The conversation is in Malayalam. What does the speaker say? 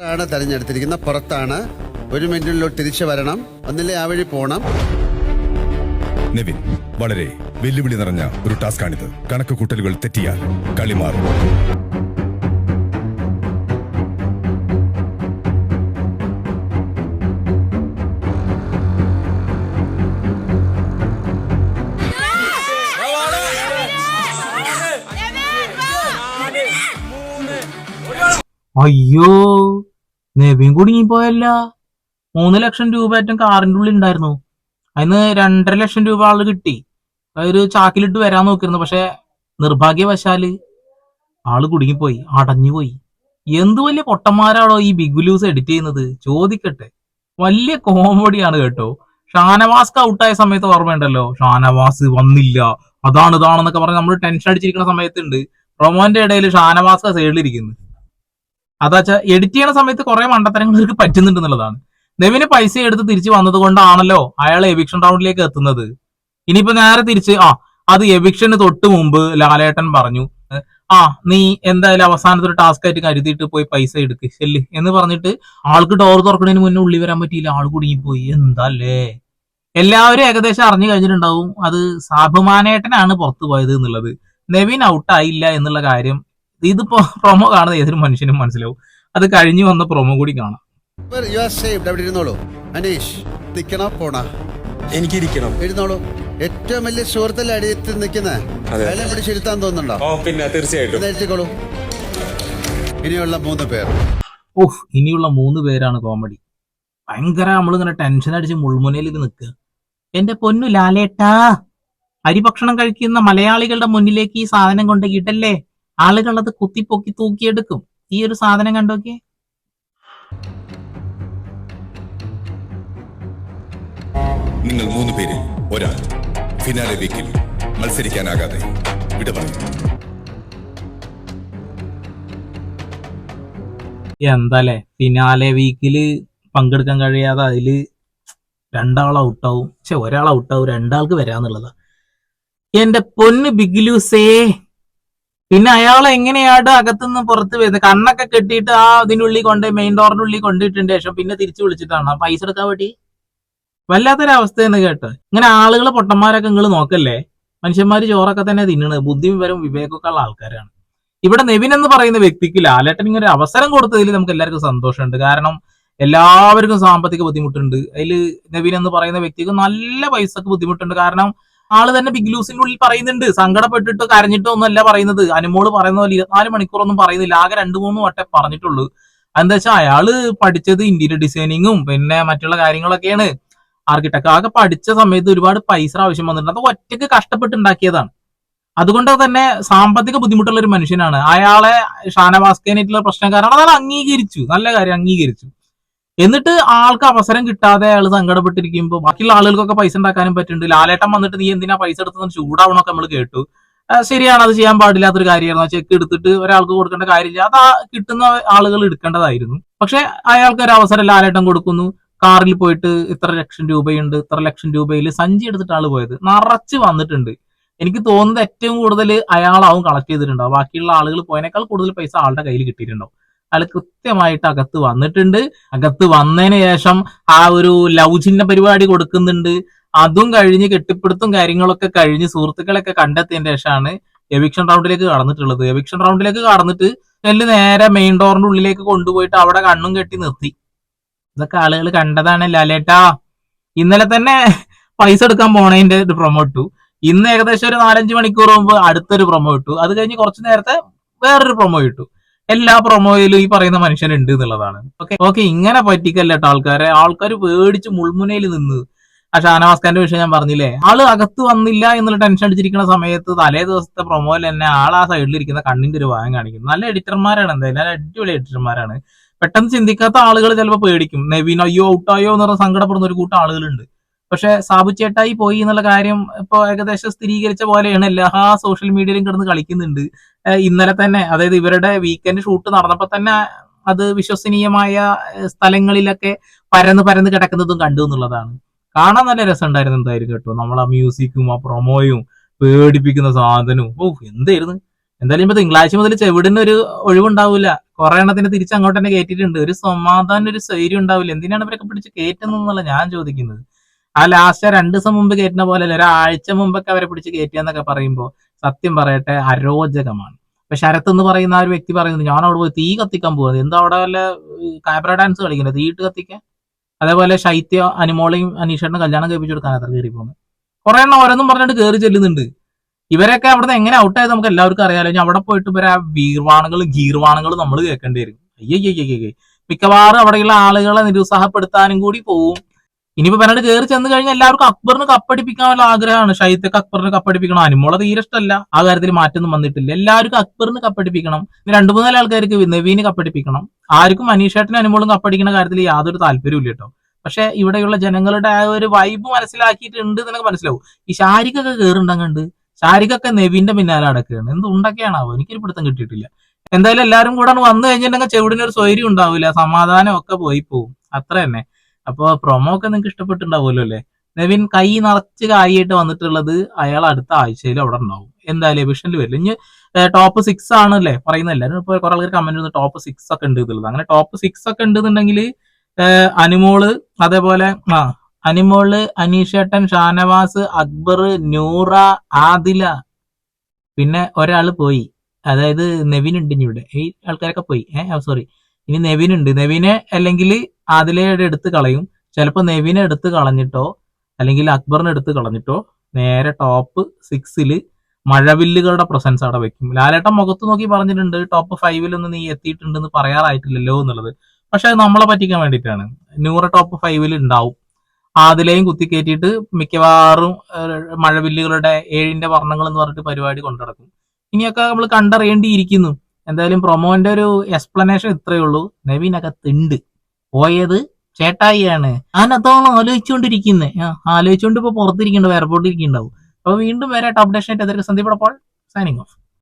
ആണ് തെരഞ്ഞെടുത്തിരിക്കുന്നത്? പുറത്താണ്. ഒരു മിനിറ്റിനുള്ളിൽ തിരിച്ചു വരണം. ഒന്നില്ലേ ആ വഴി പോണം. നെവിൻ വളരെ വെല്ലുവിളി നിറഞ്ഞ ഒരു ടാസ്കാണിത് കണക്ക് കൂട്ടലുകൾ തെറ്റിയാൽ കളി മാറും. അയ്യോ നെവിൻ പോയല്ല. മൂന്ന് ലക്ഷം രൂപ ഏറ്റവും കാറിന്റെ ഉള്ളിൽ ഉണ്ടായിരുന്നു. അതിന് രണ്ടര ലക്ഷം രൂപ ആൾ കിട്ടി. ഒരു ചാക്കിലിട്ട് വരാൻ നോക്കിയിരുന്നു പക്ഷെ നിർഭാഗ്യവശാൽ ആൾ കുടുങ്ങിപ്പോയി അടഞ്ഞുപോയി. എന്ത് വലിയ പൊട്ടന്മാരാണോ ഈ ബിഗ് ലൂസ് എഡിറ്റ് ചെയ്യുന്നത്? ചോദിക്കട്ടെ. വലിയ കോമഡിയാണ് കേട്ടോ. ഷാനവാസ് ഔട്ടായ സമയത്ത് ഓർമ്മയുണ്ടല്ലോ ഷാനവാസ് വന്നില്ല. അതാണ് ഇതാണെന്നൊക്കെ പറഞ്ഞ് നമ്മൾ ടെൻഷൻ അടിച്ചിരിക്കുന്ന സമയത്തുണ്ട്. പ്രൊമോന്റെ ഇടയിൽ ഷാനവാസ്ക സൈഡിലിരിക്കുന്നു അതാച്ചാ എഡിറ്റ് ചെയ്യുന്ന സമയത്ത് കുറെ മണ്ടത്തരങ്ങൾക്ക് പറ്റുന്നുണ്ട് എന്നുള്ളതാണ്. നെവിന് പൈസ എടുത്ത് തിരിച്ചു വന്നത് കൊണ്ടാണല്ലോ അയാൾ എവിക്ഷൻ റൗണ്ടിലേക്ക് എത്തുന്നത്. ഇനിയിപ്പോ നേരെ തിരിച്ച് ആ അത് എവിക്ഷന് തൊട്ട് മുമ്പ് ലാലേട്ടൻ പറഞ്ഞു ആ നീ എന്തായാലും അവസാനത്തെ ഒരു ടാസ്ക് ആയിട്ട് കരുതിയിട്ട് പോയി പൈസ എടുക്ക് ശല്ല് എന്ന് പറഞ്ഞിട്ട് ആൾക്ക് ഡോർ തുറക്കുന്നതിന് മുന്നേ ഉള്ളി വരാൻ പറ്റിയില്ല ആൾ കുടുങ്ങിപ്പോയി എന്താല്ലേ? എല്ലാവരും ഏകദേശം അറിഞ്ഞു കഴിഞ്ഞിട്ടുണ്ടാവും അത് സാബുമാനേട്ടനാണ് പുറത്തു പോയത് എന്നുള്ളത്. നെവിൻ ഔട്ടായില്ല എന്നുള്ള കാര്യം ഇതിപ്പോ പ്രൊമോ കാണുന്ന ഏതൊരു മനുഷ്യനും മനസ്സിലാവും. അത് കഴിഞ്ഞു വന്ന പ്രൊമോ കൂടി കാണാം. എനിക്കിരിക്കണം. ഇരുന്നോളൂ. ഏറ്റവും വലിയ സുഹൃത്തല്ലേ അടിയത്തിൽ നിൽക്കുന്നത് അതെ. അയാളെ പിടിച്ചിരുത്താൻ തോന്നുന്നുണ്ടോ? ഓ പിന്നെ തീർച്ചയായിട്ടും. ഇനിയുള്ള മൂന്ന് പേർ. ഓഹ് ഇനിയുള്ള മൂന്ന് പേരാണ് കോമഡി ഭയങ്കര നമ്മളിങ്ങനെ ടെൻഷൻ അടിച്ച് മുൾമുനയിൽ നിൽക്കുക. എന്റെ പൊന്നു ലാലേട്ടാ അരിഭക്ഷണം കഴിക്കുന്ന മലയാളികളുടെ മുന്നിലേക്ക് ഈ സാധനം കൊണ്ട് ഇടല്ലേ? ആളുകൾ അത് കുത്തിപ്പൊക്കി തൂക്കിയെടുക്കും. ഈ ഒരു സാധനം കണ്ടോക്കെ നിങ്ങൾ മൂന്ന് പേര് ഒരാൾ ഫിനാലെ വീക്കിൽ മത്സരിക്കാനാകാതെ വിട എന്താലേ? ഫിനാലെ വീക്കിൽ പങ്കെടുക്കാൻ കഴിയാതെ അതിൽ രണ്ടാൾ ഔട്ടാവും പക്ഷെ ഒരാൾ ഔട്ടാവും രണ്ടാൾക്ക് വരാന്നുള്ളതാ. എന്റെ പൊന്ന് ബിഗിലൂസേ! പിന്നെ അയാൾ എങ്ങനെയാണ് അകത്തുനിന്ന് പുറത്ത് വരുന്നത്. കണ്ണൊക്കെ കെട്ടിയിട്ട് ആ അതിനുള്ളിൽ കൊണ്ട് മെയിൻ ഡോറിന്റെ ഉള്ളിൽ കൊണ്ടിട്ടുണ്ട് ശേഷം പിന്നെ തിരിച്ചു വിളിച്ചിട്ടാണ്. പൈസ എടുക്കാൻ വേണ്ടി വല്ലാത്തൊരവസ്ഥയെന്ന് കേട്ടോ. ഇങ്ങനെ ആളുകളെ പൊട്ടന്മാരൊക്കെ നിങ്ങൾ നോക്കല്ലേ? മനുഷ്യന്മാര് ചോറൊക്കെ തന്നെ തിന്നണത് ബുദ്ധി വിവരം വിവേകമൊക്കെ ഉള്ള ആൾക്കാരാണ്. ഇവിടെ നെവിൻ എന്ന് പറയുന്ന വ്യക്തിക്ക് ലാലേട്ടൻ ഇങ്ങനെ ഒരു അവസരം കൊടുത്തതിൽ നമുക്ക് എല്ലാവർക്കും സന്തോഷമുണ്ട്. കാരണം എല്ലാവർക്കും സാമ്പത്തിക ബുദ്ധിമുട്ടുണ്ട്. അതിൽ നെവിൻ എന്ന് പറയുന്ന വ്യക്തിക്ക് നല്ല പൈസക്ക് ബുദ്ധിമുട്ടുണ്ട്. കാരണം ആൾ തന്നെ ബിഗ് ലൂസിന്റെ ഉള്ളിൽ പറയുന്നുണ്ട്. സങ്കടപ്പെട്ടിട്ടോ കരഞ്ഞിട്ടോ ഒന്നല്ല പറയുന്നത്. അനുമോൾ പറയുന്ന പോലെ ഇരുപത്തിനാല് മണിക്കൂറൊന്നും പറയുന്നില്ല. ആകെ രണ്ടു മൂന്ന് വട്ടേ പറഞ്ഞിട്ടുള്ളൂ. എന്താ വെച്ചാൽ അയാൾ പഠിച്ചത് ഇന്റീരിയർ ഡിസൈനിങ്ങും പിന്നെ മറ്റുള്ള കാര്യങ്ങളൊക്കെയാണ്. ആർക്കിടെക്ട് ആകെ പഠിച്ച സമയത്ത് ഒരുപാട് പൈസ ആവശ്യം വന്നിട്ടുണ്ട്. അത് ഒറ്റയ്ക്ക് കഷ്ടപ്പെട്ടുണ്ടാക്കിയതാണ്. അതുകൊണ്ട് തന്നെ സാമ്പത്തിക ബുദ്ധിമുട്ടുള്ള ഒരു മനുഷ്യനാണ്. അയാളെ ഷാനവാസ്കേനായിട്ടുള്ള പ്രശ്നം കാരണം അതാണ് അംഗീകരിച്ചു. നല്ല കാര്യം അംഗീകരിച്ചു. എന്നിട്ട് ആൾക്ക് അവസരം കിട്ടാതെ അയാൾ സങ്കടപ്പെട്ടിരിക്കുമ്പോൾ ബാക്കിയുള്ള ആളുകൾക്കൊക്കെ പൈസ ഉണ്ടാക്കാനും പറ്റുന്നുണ്ട്. ലാലേട്ടൻ വന്നിട്ട് നീ എന്തിനാ പൈസ എടുത്തത് ചൂടാവണമൊക്കെ നമ്മൾ കേട്ടു. ശരിയാണ് അത് ചെയ്യാൻ പാടില്ലാത്തൊരു കാര്യമായിരുന്നു. ചെക്ക് എടുത്തിട്ട് ഒരാൾക്ക് കൊടുക്കേണ്ട കാര്യമില്ല. അത് ആ കിട്ടുന്ന ആളുകൾ എടുക്കേണ്ടതായിരുന്നു. പക്ഷെ അയാൾക്ക് ഒരു അവസരം ലാലേട്ടൻ കൊടുക്കുന്നു. കാറിൽ പോയിട്ട് ഇത്ര ലക്ഷം രൂപയുണ്ട് ഇത്ര ലക്ഷം രൂപയിൽ സഞ്ചി എടുത്തിട്ട് ആൾ പോയത്. നിറച്ച് വന്നിട്ടുണ്ട്. എനിക്ക് തോന്നുന്നത് ഏറ്റവും കൂടുതൽ അയാളാവും കളക്ട് ചെയ്തിട്ടുണ്ടാവും ബാക്കിയുള്ള ആളുകൾ പോയതിനേക്കാൾ കൂടുതൽ പൈസ ആളുടെ കയ്യിൽ കിട്ടിയിട്ടുണ്ടാവും. അയാൾ കൃത്യമായിട്ട് അകത്ത് വന്നിട്ടുണ്ട്. അകത്ത് വന്നതിന് ശേഷം ആ ഒരു ലവ് ചിഹ്ന പരിപാടി കൊടുക്കുന്നുണ്ട്. അതും കഴിഞ്ഞ് കെട്ടിപ്പിടുത്തും കാര്യങ്ങളൊക്കെ കഴിഞ്ഞ് സുഹൃത്തുക്കളൊക്കെ കണ്ടെത്തിയതിന് ശേഷമാണ് എവിക്ഷൻ റൗണ്ടിലേക്ക് കടന്നിട്ടുള്ളത്. എവിക്ഷൻ റൗണ്ടിലേക്ക് കടന്നിട്ട് നെല്ല് നേരെ മെയിൻ ഡോറിന്റെ ഉള്ളിലേക്ക് കൊണ്ടുപോയിട്ട് അവിടെ കണ്ണും കെട്ടി നിർത്തി. ഇതൊക്കെ ആളുകൾ കണ്ടതാണ് ലാലേട്ടാ. ഇന്നലെ തന്നെ പൈസ എടുക്കാൻ പോണതിന്റെ ഒരു പ്രൊമോ ഇട്ടു. ഇന്ന് ഏകദേശം ഒരു നാലഞ്ച് മണിക്കൂർ മുമ്പ് അടുത്തൊരു പ്രൊമോ ഇട്ടു. അത് കഴിഞ്ഞ് കുറച്ച് നേരത്തെ വേറൊരു പ്രൊമോ ഇട്ടു. എല്ലാ പ്രൊമോയിലും ഈ പറയുന്ന മനുഷ്യനുണ്ട് എന്നുള്ളതാണ്. ഓക്കെ ഓക്കെ ഇങ്ങനെ പറ്റിക്കല്ലട്ടോ ആൾക്കാരെ? ആൾക്കാർ പേടിച്ച് മുൾമുനയിൽ നിന്ന്. ആ ഷാനവാസ് ഖാന്റെ വിഷയം ഞാൻ പറഞ്ഞില്ലേ? ആൾ അകത്ത് വന്നില്ല എന്നുള്ള ടെൻഷൻ അടിച്ചിരിക്കുന്ന സമയത്ത് തലേ ദിവസത്തെ പ്രൊമോയിൽ തന്നെ ആൾ ആ സൈഡിലിരിക്കുന്ന കണ്ണിന്റെ ഒരു ഭാഗം കാണിക്കും നല്ല എഡിറ്റർമാരാണ് എന്തായാലും. നല്ല അടിപൊളി എഡിറ്റർമാരാണ് പെട്ടെന്ന് ചിന്തിക്കാത്ത ആളുകൾ ചിലപ്പോൾ പേടിക്കും. നെവിൻ അയ്യോ ഔട്ടായോ എന്ന് പറഞ്ഞ സങ്കടപ്പെടുന്ന ഒരു കൂട്ടം ആളുകളുണ്ട്. പക്ഷെ സാബു ചേട്ടായി പോയി എന്നുള്ള കാര്യം ഇപ്പൊ ഏകദേശം സ്ഥിരീകരിച്ച പോലെയാണ്. എല്ലാ സോഷ്യൽ മീഡിയയിലും കിടന്ന് കളിക്കുന്നുണ്ട്. ഇന്നലെ തന്നെ അതായത് ഇവരുടെ വീക്കെൻഡ് ഷൂട്ട് നടന്നപ്പോ തന്നെ അത് വിശ്വസനീയമായ സ്ഥലങ്ങളിലൊക്കെ പരന്ന് പരന്ന് കിടക്കുന്നതും കണ്ടു എന്നുള്ളതാണ്. കാണാൻ നല്ല രസമുണ്ടായിരുന്നു എന്തായാലും കേട്ടോ. നമ്മൾ ആ മ്യൂസിക്കും ആ പ്രൊമോയും പേടിപ്പിക്കുന്ന സാധനവും. ഓ എന്തായിരുന്നു? എന്തായാലും ഇപ്പൊ തിങ്കളാഴ്ച മുതൽ ചെവിടിന് ഒരു ഒഴിവുണ്ടാവില്ല കുറെ എണ്ണത്തിന് തിരിച്ച് അങ്ങോട്ട് തന്നെ കയറ്റിയിട്ടുണ്ട് ഒരു സമാധാനം ഒരു സ്വൈര്യം ഉണ്ടാവില്ല. എന്തിനാണ് ഇവരൊക്കെ പിടിച്ച് കയറ്റുന്നതെന്നല്ല ഞാൻ ചോദിക്കുന്നത്. ആ ലാസ്റ്റ് രണ്ട് ദിവസം മുമ്പ് കയറ്റുന്ന പോലെ അല്ല ഒരാഴ്ച മുമ്പൊക്കെ അവരെ പിടിച്ച് കയറ്റിയെന്നൊക്കെ പറയുമ്പോൾ സത്യം പറയട്ടെ അരോചകമാണ്. ഇപ്പൊ ശരത്ത് എന്ന് പറയുന്ന ആ ഒരു വ്യക്തി പറയുന്നത് ഞാൻ അവിടെ പോയി തീ കത്തിക്കാൻ പോകുന്നത് എന്താ അവിടെ വല്ല കാബ്ര ഡാൻസ് കളിക്കുന്നത്? തീയിട്ട് കത്തിക്കാൻ? അതേപോലെ ശൈത്യ അനുമോളയും അനീഷേട്ടനും കല്യാണം കഴിപ്പിച്ചു കൊടുക്കാൻ അത്ര കയറി പോകുന്നത് കുറെ എണ്ണം ഓരോന്നും പറഞ്ഞിട്ട് കയറി ചെല്ലുന്നുണ്ട്. ഇവരൊക്കെ അവിടുന്ന് എങ്ങനെ ഔട്ടായത് നമുക്ക് എല്ലാവർക്കും അറിയാലോ. ഞാൻ അവിടെ പോയിട്ട് ഇവരെ ആ ഗീർവാണുകളും നമ്മൾ കേൾക്കേണ്ടി വരും. അയ്യോ മിക്കവാറും അവിടെയുള്ള ആളുകളെ നിരുത്സാഹപ്പെടുത്താനും കൂടി പോവും ഇനിയിപ്പോ പെനാട് കയറി ചെന്ന് കഴിഞ്ഞാൽ എല്ലാവർക്കും അക്ബറിന് കപ്പടിപ്പിക്കാനുള്ള ആഗ്രഹമാണ്. ഷൈത്തക്ക് അക്ബറിന് കപ്പടിപ്പിക്കണം അനുമോളെ തീരെ ഇഷ്ടമല്ല. ആ കാര്യത്തിൽ മാറ്റൊന്നും വന്നിട്ടില്ല. എല്ലാവർക്കും അക്ബറിന് കപ്പടിപ്പിക്കണം രണ്ടു മൂന്നാൽ ആൾക്കാർക്ക് നവീന് കപ്പടിപ്പിക്കണം ആർക്കും അനീഷേട്ടനും അനുമോളും കപ്പടിക്കുന്ന കാര്യത്തിൽ യാതൊരു താല്പര്യവും ഇല്ല കേട്ടോ. പക്ഷെ ഇവിടെയുള്ള ജനങ്ങളുടെ ആ ഒരു വൈബ് മനസ്സിലാക്കിയിട്ടുണ്ട് എന്നൊക്കെ മനസ്സിലാവും. ഈ ശാരിക്കൊക്കെ കയറുണ്ടങ്ങണ്ട് ശാരിക്കൊക്കെ നെവിന്റെ പിന്നാലെ അടക്കുകയാണ് എന്ത് ഉണ്ടൊക്കെയാണാവോ? എനിക്കൊരു പിടുത്തം കിട്ടിയിട്ടില്ല. എന്തായാലും എല്ലാവരും കൂടെ വന്നു കഴിഞ്ഞിട്ടുണ്ടെങ്കിൽ ചെവിടിനൊരു സ്വൈര്യം ഉണ്ടാവില്ല. സമാധാനം ഒക്കെ പോയി പോവും. അത്ര തന്നെ അപ്പൊ പ്രൊമോ ഒക്കെ നിങ്ങൾക്ക് ഇഷ്ടപ്പെട്ടിട്ടുണ്ടാവുമല്ലോ അല്ലേ? നവീൻ കൈ നിറച്ച് കാര്യമായിട്ട് വന്നിട്ടുള്ളത് അയാൾ അടുത്ത ആഴ്ചയിൽ അവിടെ ഉണ്ടാവും. എന്തായാലും എവിഷനിൽ വരില്ല. ഇനി ടോപ്പ് സിക്സ് ആണ് പറയുന്ന എല്ലാവരും ഇപ്പൊ കുറെ ആൾക്കാർ കമന്റ് ടോപ്പ് സിക്സ് ഒക്കെ ഉണ്ട് എന്നുള്ളത്. അങ്ങനെ ടോപ്പ് സിക്സ് ഒക്കെ ഉണ്ടെന്നുണ്ടെങ്കിൽ അനുമോൾ അതേപോലെ ആ അനിമോൾ അനീഷേട്ടൻ ഷാനവാസ് അക്ബർ നൂറ ആദില പിന്നെ ഒരാൾ പോയി. അതായത് നെവിൻ ഉണ്ട് ഇനി ഇവിടെ. ഈ ആൾക്കാരൊക്കെ പോയി. ഏഹ് സോറി ഇനി നെവിൻ ഉണ്ട്. നെവിനെ അല്ലെങ്കിൽ ആദിലയുടെ എടുത്ത് കളയും. ചിലപ്പോൾ നെവിനെ എടുത്ത് കളഞ്ഞിട്ടോ അല്ലെങ്കിൽ അക്ബറിനെ എടുത്ത് കളഞ്ഞിട്ടോ നേരെ ടോപ്പ് സിക്സിൽ മഴവില്ലുകളുടെ പ്രസൻസ് അവിടെ വെക്കും. ലാലേട്ടൻ മുഖത്ത് നോക്കി പറഞ്ഞിട്ടുണ്ട് ടോപ്പ് ഫൈവിലൊന്നും നീ എത്തിയിട്ടുണ്ടെന്ന് പറയാറായിട്ടില്ലല്ലോ എന്നുള്ളത്. പക്ഷെ അത് നമ്മളെ പറ്റിക്കാൻ വേണ്ടിയിട്ടാണ്. നൂറ് ടോപ്പ് ഫൈവിൽ ഉണ്ടാവും. ആദിലെയും കുത്തിക്കയറ്റിയിട്ട് മിക്കവാറും മഴവില്ലുകളുടെ ഏഴിന്റെ വർണങ്ങൾ എന്ന് പറഞ്ഞിട്ട് പരിപാടി കൊണ്ടുനടക്കും. ഇനിയൊക്കെ നമ്മൾ കണ്ടറിയേണ്ടിയിരിക്കുന്നു. എന്തായാലും പ്രൊമോന്റെ ഒരു എക്സ്പ്ലനേഷൻ ഇത്രയേ ഉള്ളൂ. നവീനകത്തുണ്ട്. പോയത് ചേട്ടായിയാണ്. ഞാൻ ആലോചിച്ചുകൊണ്ടിരിക്കുന്നത് ആലോചിച്ചുകൊണ്ട് ഇപ്പൊ പുറത്തിരിക്കുന്നുണ്ടാവും എയർപോർട്ടിൽ ഇരിക്കുന്നുണ്ടാവും അപ്പോൾ വീണ്ടും വരാട്ട് അപ്ഡേഷൻ ആയിട്ട് സന്ദീപ് അപ്പോൾ സൈനിങ് ഓഫ്